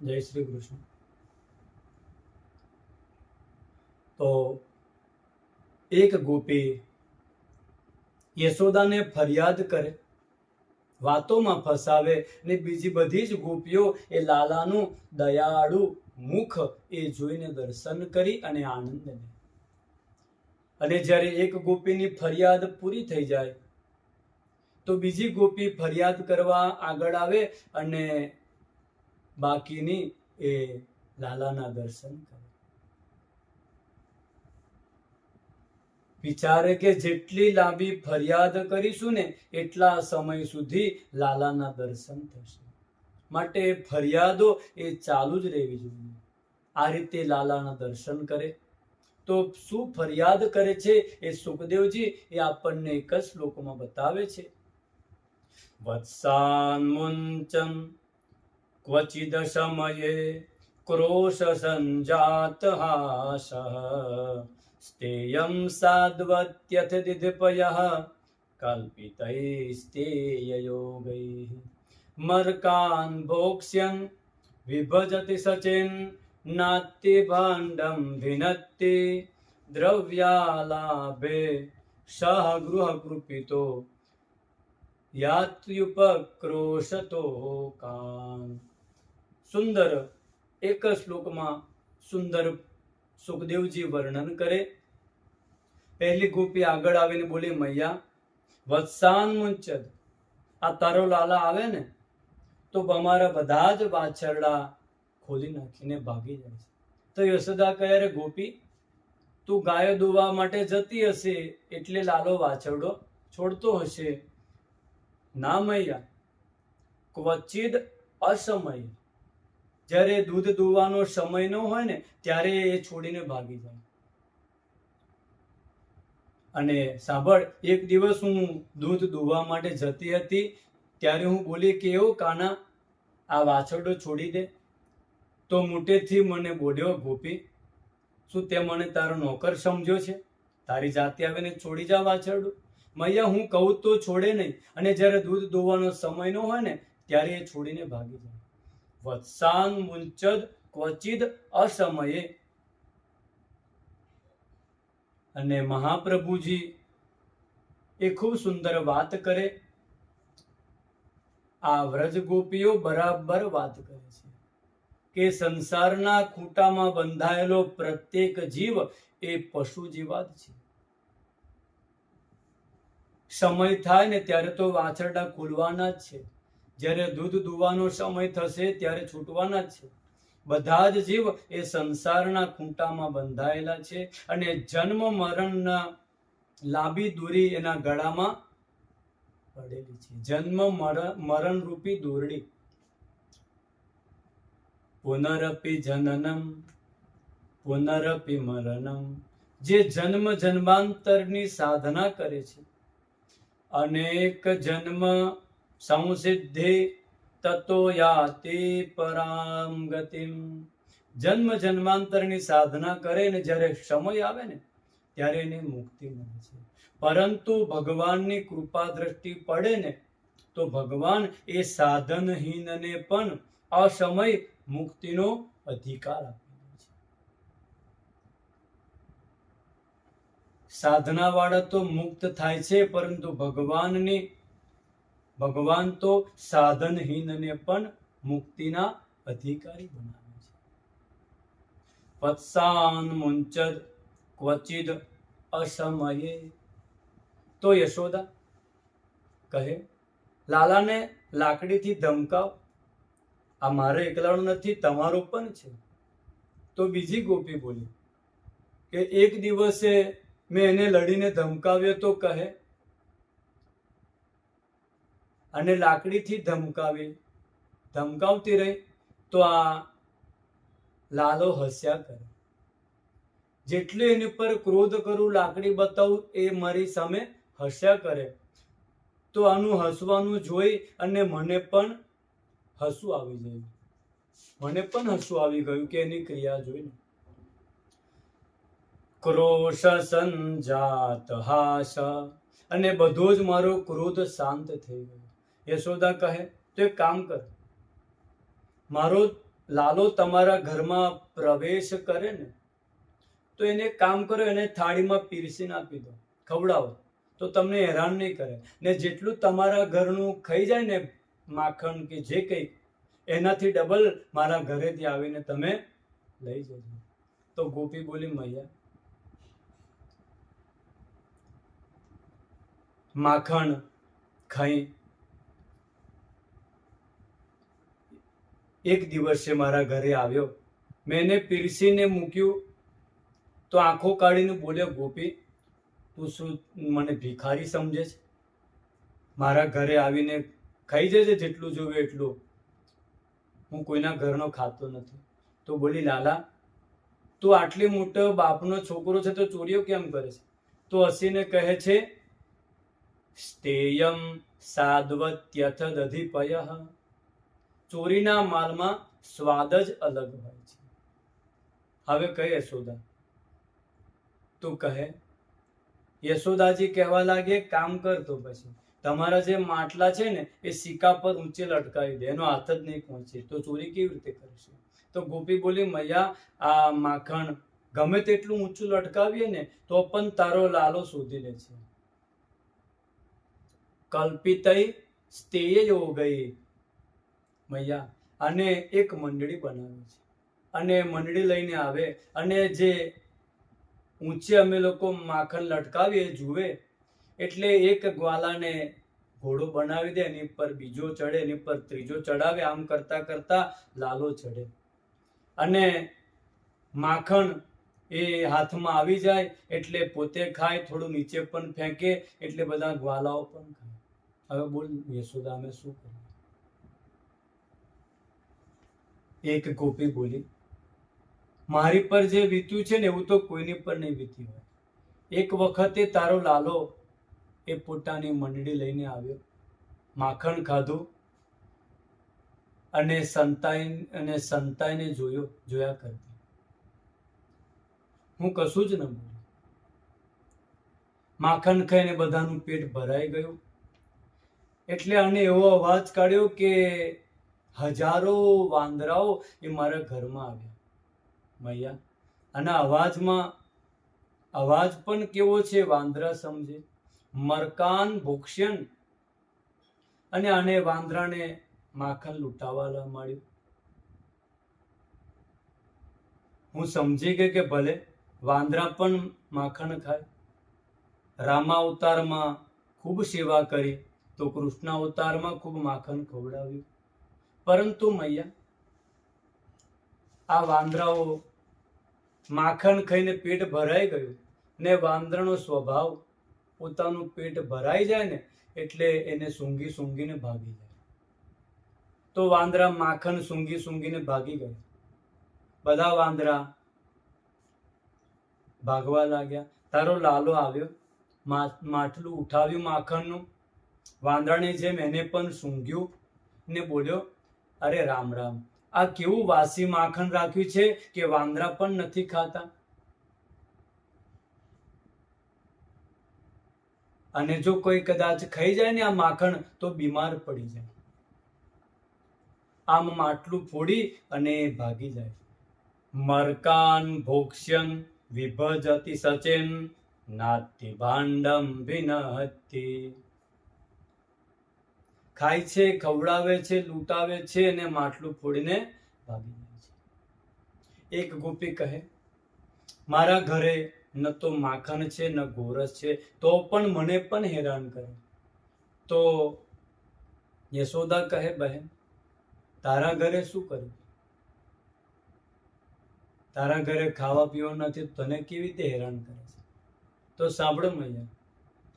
જય શ્રી કૃષ્ણ. તો એક ગોપી યશોદાને ફરિયાદ કરે, વાતોમાં ફસાવે ને બીજી બધી જ ગોપીઓ એ લાલાનું દયાળુ મુખ એ જોઈને દર્શન કરી અને આનંદ લે. અને જ્યારે એક ગોપીની ફરિયાદ પૂરી થઈ જાય, તો બીજી ગોપી ફરિયાદ કરવા આગળ આવે અને બાકીની એ લાલાના દર્શન કરે. વિચારે કે જેટલી લાંબી ફરિયાદ કરીશું ને એટલા સમય સુધી લાલાના દર્શન થશે. માટે ફરિયાદો એ ચાલુ જ રહેવી જોઈએ. આ રીતે લાલાના દર્શન કરે. તો શું ફરિયાદ કરે છે એ સુખદેવજી એ આપણને એક જ શ્લોકમાં બતાવે છે. વત્સાન ક્રોશ સંજાત હાસ સ્તેયમ સાદ્વત્યથ દિદપય કલ્પિતૈસ્તેયયોગૈ મર્કાન ભોક્ષ્યન વિભજતિ સચિન નાત્ય ભાંડમ ભિનત્તિ દ્રવ્યાલાભે સહ ગૃહ કૃપિતો યાત્યુપક્રોશતો કાન સુંદર એક શ્લોકમાં સુંદર સુખદેવજી વર્ણન કરે. પહેલી ગોપી આગળ આવીને બોલી, મૈયા, વત્સાન મુંચદ, આ તારો લાલા આવે ને, તો અમારા બધા જ વાછરડા ખોલી નાખીને ભાગી જાય છે. તો યશોદા કહે રે ગોપી, તું ગાયો દોવા માટે જતી હશે, એટલે લાલો વાછરડો છોડતો હશે. ના મૈયા, ક્વચિદ અસમય. જ્યારે દૂધ દોવાનો સમય ન હોય ને, ત્યારે એ છોડીને ભાગી જાય. અને સાંભળ, એક દિવસ હું દૂધ દોવા માટે જતી હતી, ત્યારે હું બોલી કે, એવો કાના, આ વાછરડો છોડી દે. તો મોટેથી મને બોલ્યો, ગોપી, શું તે મને તારો નોકર સમજ્યો છે? તારી જાતે આવીને છોડી જા વાછરડું. મૈયા, હું કહું તો છોડે નહીં. અને જ્યારે દૂધ દોવાનો સમય ન હોય ને, ત્યારે એ છોડીને ભાગી જાય. વત્સાન મુંચદ ક્વચિદ અસમયે. અને મહાપ્રભુજી એ ખૂબ સુંદર વાત કરે. આ વ્રજ ગોપીઓ બરાબર વાત કરે છે કે સંસારના ખૂંટામાં બંધાયેલો પ્રત્યેક જીવ એ પશુ જીવાત છે. સમય થાય ને ત્યારે તો વાછરડા ખુલવાના જ છે. જ્યારે દૂધ દુવાનો સમય થશે ત્યારે છૂટવાના છે. બધા જ જીવ એ સંસારના ખૂંટામાં બંધાયેલા છે અને જન્મ મરણના લાંબી દોરી એના ગળામાં પડેલી છે. જન્મ મરણ રૂપી દોરડી. પુનરપી જનનમ, પુનરપી મરણમ, જે જન્મ જન્માંતરની સાધના કરે છે. અનેક જન્મ સંસિદ્ધિ તતો યાતિ પરામ ગતિમ જન્મ જન્માંતરની સાધના કરે ને જ્યારે સમય આવે ને ત્યારે એને મુક્તિ મળે છે પરંતુ ભગવાનની કૃપા દ્રષ્ટિ પડે ને તો ભગવાન એ સાધનહીનને પણ આ સમય મુક્તિનો અધિકાર આપી દે છે સાધના વાળા તો મુક્ત થાય છે પરંતુ ભગવાનની ભગવાન તો સાધનહીનને પણ મુક્તિના અધિકારી બનાવે છે. વત્સાન મુંચદ ક્વચિદ અસમયે. તો યશોદા, કહે, લાલાને લાકડીથી ધમકાવ. આ મારે એકલાનો નથી, તમારું પણ છે. તો બીજી ગોપી બોલી, કે એક દિવસે મેં એને લડીને ધમકાવ્યો તો કહે અને લાકડીથી ધમકાવી. ધમકાવતી રહી તો આ લાલો હસ્યા કરે. જેટલું એની પર ક્રોધ કરું, લાકડી બતાવું, એ મારી સામે હસ્યા કરે. તો આનું હસવાનું જોઈ અને મને પણ હસવું આવી ગયું મને પણ હસવું આવી ગયું કે એની ક્રિયા જોઈને ક્રોશ સંજાત હાસ. અને બધો જ મારો ક્રોધ શાંત થઈ ગયો. યશોદા કહે, તો એક કામ કર. મારો લાલો તમારા ઘરમાં પ્રવેશ કરે ને, તો એને કામ કરો, એને થાળીમાં પીરસીને આપી દો. ખવડાવો. તો તમને હેરાન નહીં કરે. ને જેટલું તમારા ઘરનું ખાઈ જાય ને માખણ કે જે કંઈ, એનાથી ડબલ મારા ઘરેથી આવીને તમે લઈ જજો. તો ગોપી બોલી, મૈયા, માખણ ખાઈ એક દિવસે મારા ઘરે આવ્યો. મેં એને પીરસીને મૂક્યું. તો આંખો કાઢીને બોલ્યો, ગોપી, તું શું મને ભિખારી સમજે છે? મારા ઘરે આવીને ખાઈ જશે જેટલું જોવે એટલું. હું કોઈના ઘરનો ખાતો નથી. તો બોલી, લાલા, તું આટલી મોટો બાપનો છોકરો છે તો ચોરીઓ કેમ કરે છે? તો હસીને કહે છે, સ્તેયમ સાદવત્યથ દધિપય ચોરીના માલમાં સ્વાદ જ અલગ હોય છે. હવે કહે યશોદા, તું કહે, યશોદાજી કહેવા લાગે, કામ કર તો પછી. તમારા જે માટલા છે ને, એ સિક્કા પર ઊંચે લટકાવી દે. એનો હાથ જ નહીં પહોંચે. તો ચોરી કેવી રીતે કરશે? તો ગોપી બોલી, મૈયા, આ માખણ ગમે તેટલું ઊંચું લટકાવીએ ને, તો પણ તારો લાલો શોધી લે છે. કલ્પિતય સ્તેય યોગઈ ગઈ મૈયા, અને એક મંડળી બનાવે છે. અને મંડળી લઈને આવે, અને જે ઊંચે અમે લોકો માખણ લટકાવીએ, જુએ, એટલે એક ગ્વાલાને ઘોડો બનાવી દે, એની પર બીજો ચડે, એની પર ત્રીજો ચડાવે, આમ કરતા કરતા લાલો ચડે. અને માખણ એ હાથમાં આવી જાય, એટલે પોતે ખાય, થોડું નીચે પણ ફેંકે, એટલે બધા ગ્વાલાઓ પણ ખાય. હવે બોલ, યશોદા, અમે શું કરીએ? એક ગોપી બોલી, મારી પર જે વીત્યું છે ને એવું તો કોઈની પર નહીં વીત્યું હોય. એક વખતે તારો લાલો એ પોતાની મંડળી લઈને આવ્યો. માખણ ખાધું અને સંતાઈ અને સંતાઈને જોયો, જોયા કરતી. હું કશું જ ન બોલ્યું માખણ ખાઈને બધાનું પેટ ભરાઈ ગયું. એટલે આને એવો અવાજ કાઢ્યો કે હજારો વાંદરાઓ એ મારા ઘરમાં આવ્યા. મૈયા, અને અવાજમાં, અવાજ પણ કેવો છે વાંદરા સમજે. મરકાન ભૂક્ષણ. અને આને વાંદરાને માખણ લૂંટાવા માંડ્યું હું સમજી ગઈ કે ભલે વાંદરા પણ માખણ ખાય. રામા અવતારમાં ખૂબ સેવા કરી, તો કૃષ્ણ અવતારમાં ખૂબ માખણ ખવડાવ્યું. પરંતુ મૈયા, આ વાંદરાઓ માખણ ખાઈને પેટ ભરાઈ ગયું ને વાંદરાનો સ્વભાવ પોતાનું પેટ ભરાઈ જાય ને એટલે એને સૂંઘી સૂંઘીને ભાગી જાય. તો વાંદરા માખણ સૂંઘી સૂંઘીને ભાગી ગયા. બધા વાંદરા ભાગવા લાગ્યા. તારો લાલો આવ્યો. માટલું ઉઠાવ્યું માખણનું. વાંદરાની જેમ એને પણ સૂંઘ્યું ને બોલ્યો અરે રામ રામ. આ કેવું વાસી માખણ રાખ્યું છે કે વાંદરા પણ નથી ખાતા? અને જો કોઈ કદાચ ખાઈ જાય ને આ માખણ, તો બીમાર પડી જાય. આમ માટલું ફોડી અને ભાગી જાય. મરકાન, ભોક્ષ્યન, વિભજતી સચેન નાતિ ભાંડમ વિનહતિ ખાય છે, ખવડાવે છે, લૂંટાવે છે અને માટલું ફોડીને ભાગી જાય છે. એક ગોપી કહે, મારા ઘરે ન તો માખણ છે, ન ગોરસ છે, તો પણ મને પણ હેરાન કરે. તો યશોદા કહે, બહેન, તારા ઘરે શું કર્યું? તારા ઘરે ખાવા પીવા નથી તને કેવી રીતે હેરાન કરે છે? તો સાંભળો મૈયા,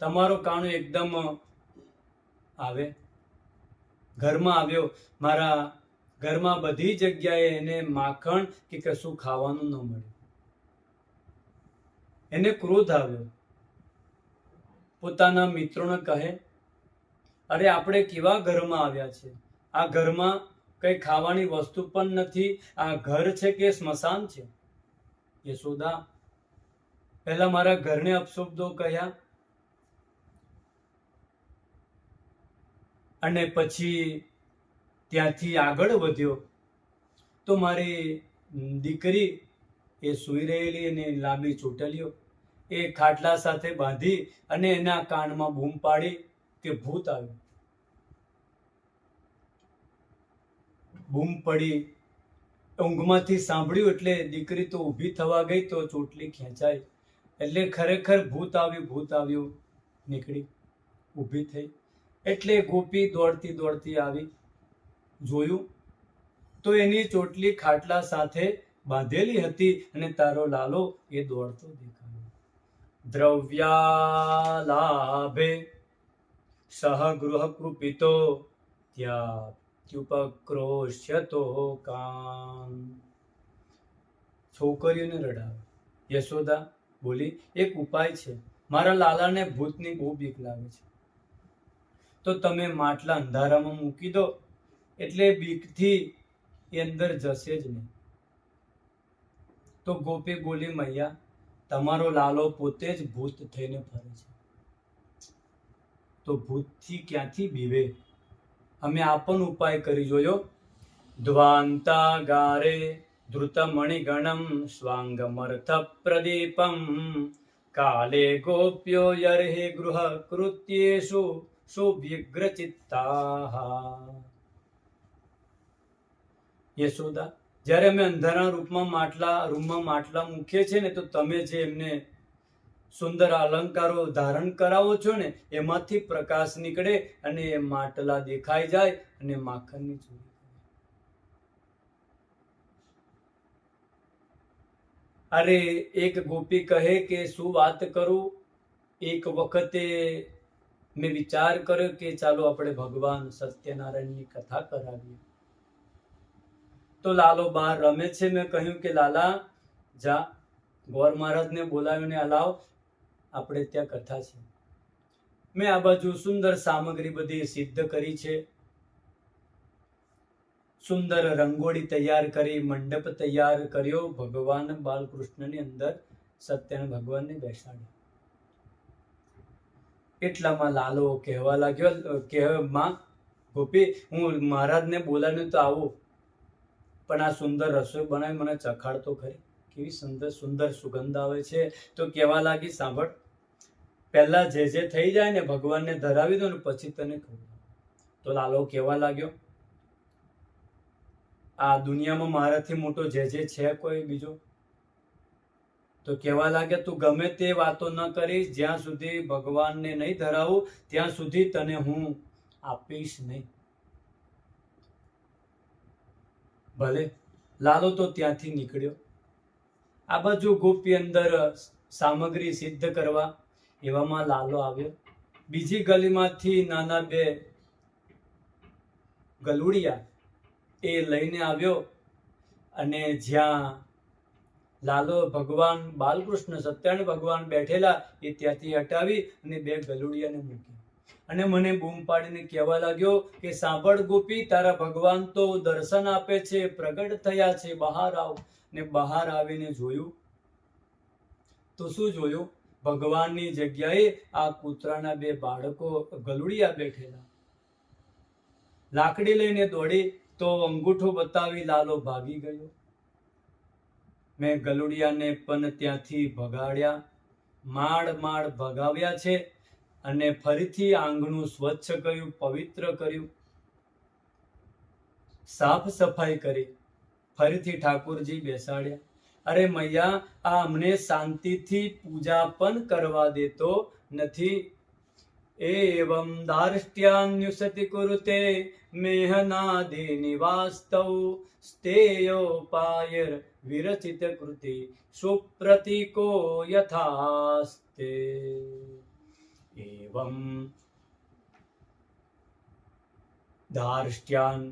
તમારો કાણો એકદમ આવે ઘરમાં આવ્યો. મારા ઘરમાં બધી જગ્યાએ એને માખણ કે કશું ખાવાનું ન મળ્યું. એને ક્રોધ આવ્યો. પોતાના મિત્રોને કહે, અરે, આપણે કેવા ઘરમાં આવ્યા છે? આ ઘરમાં કઈ ખાવાની વસ્તુ પણ નથી. આ ઘર છે કે સ્મશાન છે? યશોદા પહેલા મારા ઘરને અપશબ્દો કહ્યા અને પછી ત્યાંથી આગળ વધ્યો. તો મારી દીકરી એ સૂઈ રહેલી અને લાંબી ચોટલીઓ, એ ખાટલા સાથે બાંધી અને એના કાનમાં બૂમ પાડી કે ભૂત આવ્યું. બૂમ પડી, ઊંઘમાંથી સાંભળ્યું એટલે દીકરી તો ઊભી થવા ગઈ તો ચોટલી ખેંચાઈ. એટલે ખરેખર ભૂત આવ્યું ભૂત આવ્યું, નીકળી, ઊભી થઈ. એટલે ગોપી દોડતી દોડતી આવી. જોયું? તો એની ચોટલી ખાટલા સાથે બાંધેલી હતી અને તારો લાલો એ દોડતો દેખાયો. દ્રવ્યાલાભે સહગૃહ કૃપિતો ત્યાત્યુપક્રોશ્યતો કામ. છોકરીઓને રડાવે. યશોદા બોલી, એક ઉપાય છે. મારા લાલાને ભૂતની બહુ બીક લાગે છે. તો તમે માટલા અંધારામાં મૂકી દો, એટલે બીકથી એ અંદર જશે જ નહીં. તો ગોપી બોલી, મૈયા, તમારો લાલો પોતે જ ભૂત થઈને ફરે છે. તો ભૂતથી ક્યાંથી બીવે? અમે આ પણ ઉપાય કરી જોયો. દ્વાંતાગારે ધૃતમણિગણમ સ્વાંગમર્થ પ્રદીપમ કાલે ગોપ્યો યર્હે ગૃહ કૃત્યેષુ સુવ્યગ્રચિત્તાઃ યશોદા, જ્યારે અમે અંધારા રૂપમાં માટલા, રૂમમાં માટલા મૂકીએ છીએ ને, તો તમે જે એમને સુંદર અલંકારો ધારણ કરાવો છો ને, એમાંથી પ્રકાશ નીકળે અને એ માટલા દેખાઈ જાય અને માખણની ચોરી અરે, એક ગોપી કહે કે, શું વાત કરું? એક વખતે મેં વિચાર કર્યો કે ચાલો આપણે ભગવાન સત્યનારાયણની કથા કરાવીએ. તો લાલો બહાર રમે છે. મેં કહ્યું કે, લાલા, જા, ગોર મહારાજને બોલાવીને હલાવ આપણે ત્યાં કથા છે. મેં આ બાજુ સુંદર સામગ્રી બધી સિદ્ધ કરી છે. સુંદર રંગોળી તૈયાર કરી, મંડપ તૈયાર કર્યો. ભગવાન બાલકૃષ્ણની અંદર સત્યના ભગવાનને બેસાડ્યા. એટલામાં લાલો કહેવા લાગ્યો, કહેવામાં, ગોપી, હું મહારાજને બોલાવ્યું તો આવું, પણ આ સુંદર રસોઈ બનાવી મને ચખાડતો ખરી. કેવી સુંદર સુંદર સુગંધ આવે છે. તો કહેવા લાગી, સાંભળ, પહેલાં જે જે થઈ જાય ને ભગવાનને ધરાવી દો ને પછી તને ખબર. તો લાલો કહેવા લાગ્યો, આ દુનિયામાં મારાથી મોટો જે જે છે કોઈ બીજો? તો કહેવા લાગે, તું ગમે તે વાતો ન કરીશ, જ્યાં સુધી ભગવાનને નહીં ધરાવું, ત્યાં સુધી તને હું આપીશ નહીં. ભલે, લાલો તો ત્યાંથી નીકળ્યો. આ બાજુ ગોપી અંદર સામગ્રી સિદ્ધ કરવા એવામાં લાલો આવ્યો. બીજી ગલીમાંથી નાના બે ગલુડિયા એ લઈને આવ્યો અને જ્યાં લાલો ભગવાન બાલકૃષ્ણ સત્યનારાયણ ભગવાન બેઠેલા એ ત્યાંથી હટાવી અને બે ગલુડિયાને મૂકી અને મને બૂમ પાડીને કહેવા લાગ્યો કે સાંભળ ગોપી, તારા ભગવાન તો દર્શન આપે છે, પ્રગટ થયા છે, બહાર આવ. ને બહાર આવીને જોયું. તો શું જોયું? ભગવાનની જગ્યાએ આ કૂતરાના બે બાળકો ગલુડિયા બેઠેલા. લાકડી લઈને દોડી તો અંગૂઠો બતાવી લાલો ભાગી ગયો. મેં ગલુડિયાને પણ ત્યાંથી ભગાડ્યા માળ માળ ભગાવ્યા છે અને ફરીથી આંગણું સ્વચ્છ કર્યું, પવિત્ર કર્યું. સાફ સફાઈ કરી, ફરીથી ઠાકોરજી બેસાડ્યા. અરે મૈયા, આ અમને શાંતિથી પૂજા પણ કરવા દેતો નથી. એવમ દાર્ષ્ટ્યાન્યુસતિ કુરુતે મેહનાદિ નિવાસ્તૌ સ્તેયોપાયર વિરચિત કૃતિ સુપ્રતિકો યથાસ્તે એવમ દાર્ષ્ટ્યાન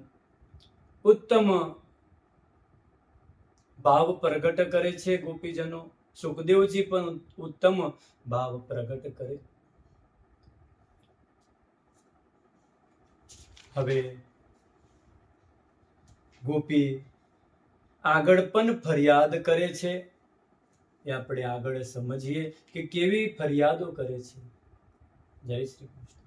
ઉત્તમ ભાવ પ્રગટ કરે છે ગોપીજનો સુખદેવજી પણ ઉત્તમ ભાવ પ્રગટ કરે હવે ગોપી આગળ પણ ફરિયાદ કરે છે. એ આપણે આગળ સમજીએ કે કેવી ફરિયાદો કરે છે. જય શ્રી કૃષ્ણ.